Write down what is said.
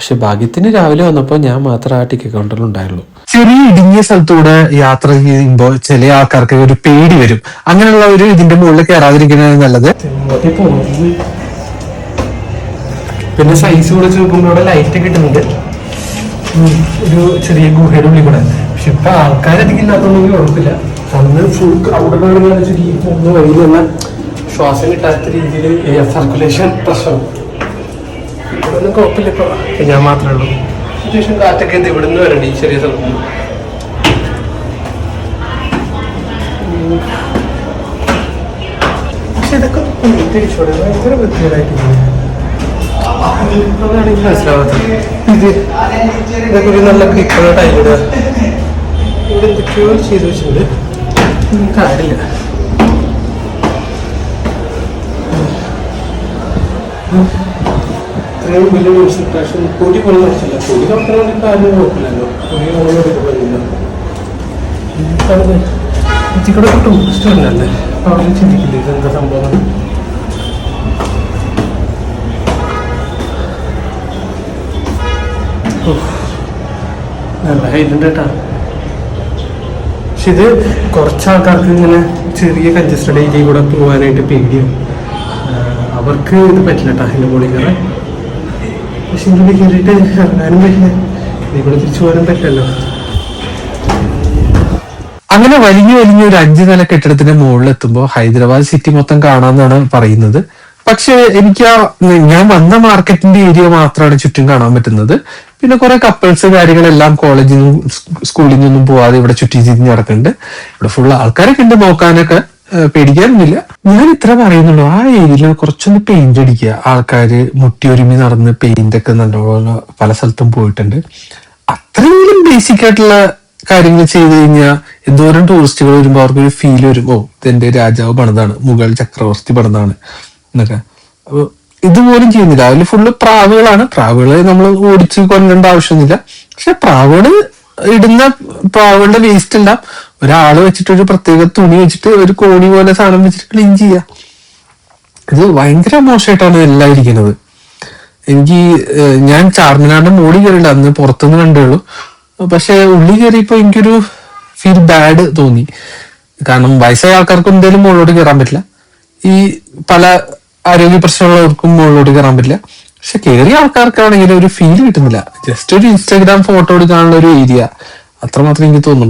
പക്ഷെ ഭാഗ്യത്തിന് രാവിലെ വന്നപ്പോൾ ഞാൻ മാത്രം ആ ടിക്കറ്റ് കൗണ്ടറിൽ ഉണ്ടായുള്ളൂ ചെറിയ ഇടുങ്ങിയ സ്ഥലത്തൂടെ യാത്ര ചെയ്യുമ്പോൾ ചില ആൾക്കാർക്ക് ഒരു പേടി വരും. അങ്ങനെയുള്ള ഒരു ഇതിന്റെ മുകളിൽ കയറാതിരിക്കുന്നത് നല്ലത്. പിന്നെ. സൈസ് കൂടെ നോക്കുമ്പോൾ ഇവിടെ ലൈറ്റ് ഒക്കെ ഇട്ടുന്നുണ്ട് ഒരു ചെറിയ ഗുഹയുടെ ഉള്ളിൽ കൂടെ. പക്ഷെ ഇപ്പൊ ആൾക്കാരധികം ഇല്ലാത്തതൊന്നും ഉറപ്പില്ല. അന്ന് ഫുൾ ഈ പോകുന്ന വഴിയിൽ നിന്ന് ശ്വാസം കിട്ടാത്ത രീതിയിൽ എയർ സർക്കുലേഷൻ പ്രശ്നം. ഇതൊന്നും കുഴപ്പമില്ല ഇപ്പൊ ഞാൻ മാത്രമേ ഉള്ളൂ. അത്യാവശ്യം കാറ്റൊക്കെ എന്ത് ഇവിടെ നിന്ന് വരണ്ട ഈ ചെറിയ സ്ഥലത്ത്. പക്ഷെ ഇതൊക്കെ തിരിച്ചോടെ ഭയങ്കര വൃത്തികേടായിട്ട്. ഇത്രയും വലിയ കോൺസെൻട്രേഷൻ കൊടി പോലും പഠിച്ചില്ല കൊടി നോക്കാൻ വേണ്ടി കാര്യം നോക്കില്ലല്ലോ. കൊടി നമ്മളോട് പറ്റില്ല ഇതിക്കൂടെ ടൂറിസ്റ്റ് ചിന്തിക്കില്ല ഇതെന്താ സംഭവം നല്ല ഹൈലുണ്ട് കേട്ടാ. പക്ഷെ ഇത് കുറച്ച് ആൾക്കാർക്ക് ഇങ്ങനെ ചെറിയ കഞ്ചസ്റ്റഡ് ഏരിയയിൽ കൂടെ പോകാനായിട്ട് പേടിയാണ് അവർക്ക് ഇത് പറ്റില്ല കേട്ടോ അതിന്റെ മുകളിൽ കയറാൻ. പക്ഷെ കയറിയിട്ട് ഇറങ്ങാനും പറ്റില്ല. ഇവിടെ തിരിച്ചു പോകാനും പറ്റില്ലല്ലോ. അങ്ങനെ വലിഞ്ഞു വലിയ ഒരു അഞ്ചു നില കെട്ടിടത്തിന്റെ മുകളിൽ എത്തുമ്പോൾ ഹൈദരാബാദ് സിറ്റി മൊത്തം കാണാമെന്നാണ് പറയുന്നത്. പക്ഷെ എനിക്ക് ആ ഞാൻ വന്ന മാർക്കറ്റിന്റെ ഏരിയ മാത്രമാണ് ചുറ്റും കാണാൻ പറ്റുന്നത്. പിന്നെ കുറെ കപ്പിൾസ് കാര്യങ്ങളെല്ലാം കോളേജിൽ നിന്നും സ്കൂളിൽ നിന്നും പോവാതെ ഇവിടെ ചുറ്റി ചിരിഞ്ഞ് നടക്കുന്നുണ്ട്. ഇവിടെ ഫുള്ള് ആൾക്കാരൊക്കെ ഉണ്ട് നോക്കാനൊക്കെ. ഏഹ് പേടിക്കാനൊന്നുമില്ല. ഞാൻ ഇത്ര പറയുന്നുള്ളൂ. ആ ഏരിയയിൽ കുറച്ചൊന്ന് പെയിന്റ് അടിക്കുക. ആൾക്കാര് മുട്ടിയൊരുമി നടന്ന് പെയിന്റ് ഒക്കെ നല്ലപോലെ പല സ്ഥലത്തും പോയിട്ടുണ്ട്. അത്രയെങ്കിലും ബേസിക് ആയിട്ടുള്ള കാര്യങ്ങൾ ചെയ്തു കഴിഞ്ഞാൽ എന്തോരം ടൂറിസ്റ്റുകൾ വരുമ്പോൾ അവർക്ക് ഒരു ഫീൽ വരും. ഓ ഇതെന്റെ രാജാവ് പണിതാണ്. മുഗൾ ചക്രവർത്തി പണിതാണ് എന്നൊക്കെ. അപ്പൊ ഇതുപോലും ചെയ്യുന്നില്ല. അതിൽ ഫുള്ള് പ്രാവുകളാണ്. പ്രാവുകളെ നമ്മൾ ഓടിച്ച് കൊല്ലേണ്ട ആവശ്യമൊന്നുമില്ല. പക്ഷെ പ്രാവുകൾ ഇടുന്ന പാവകളുടെ വേസ്റ്റ് എല്ലാം ഒരാൾ വെച്ചിട്ട് ഒരു പ്രത്യേക തുണി വെച്ചിട്ട് ഒരു കോണി പോലെ സാധനം വെച്ചിട്ട് ക്ലീൻ ചെയ്യുക ഇത് ഭയങ്കര മോശമായിട്ടാണ് എല്ലാം ഇരിക്കുന്നത്. എനിക്ക് ഞാൻ ചാർമിനാറിന്റെ മോളി കയറിയില്ല. അന്ന് പുറത്തുനിന്ന് കണ്ടുള്ളൂ. പക്ഷെ ഉള്ളി കയറിയപ്പോ എനിക്കൊരു ഫീൽ ബാഡ് തോന്നി. കാരണം വയസ്സായ ആൾക്കാർക്ക് എന്തായാലും മുകളിലോട്ട് കയറാൻ പറ്റില്ല. ഈ പല ആരോഗ്യ പ്രശ്നമുള്ളവർക്കും മുകളിലോട്ട് കയറാൻ പറ്റില്ല. പക്ഷെ കയറിയ ആൾക്കാർക്കാണെങ്കിൽ ഒരു ഫീൽ കിട്ടുന്നില്ല. ജസ്റ്റ് ഒരു ഇൻസ്റ്റാഗ്രാം ഫോട്ടോ എടുക്കാനുള്ള ഒരു ഏരിയ അത്രമാത്രം എനിക്ക് തോന്നുന്നുള്ളൂ.